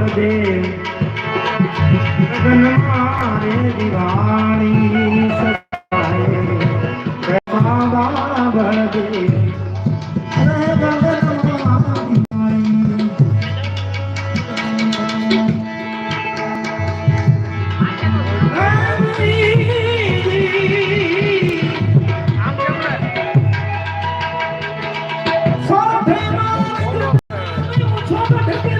બળદેવ ગગનમાં રે દિવાળી સજાય રે બાબા બળદેવ રે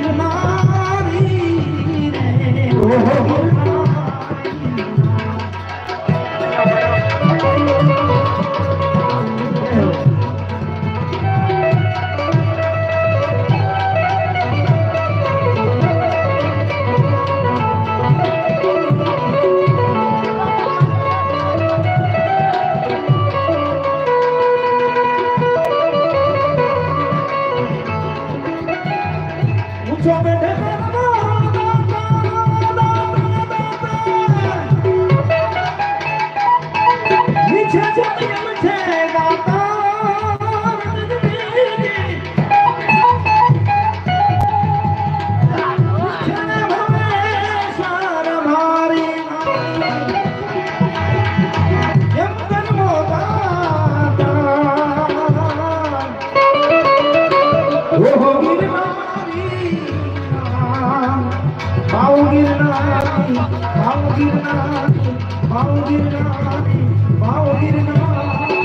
Peter Mark. জমে ঢেকে নিচে জমিয়ে মুছে গাতা Oh, oh, oh. ભાવ ગિરનારી ભાવ ગિરનારી ભાવ ગિરનારી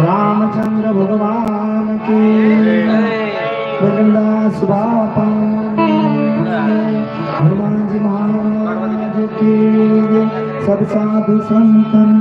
રામચંદ્ર ભગવાન કે વનદાસ બાપા હનુમાનજી મહારાજ કે સબ સાધુ સંતન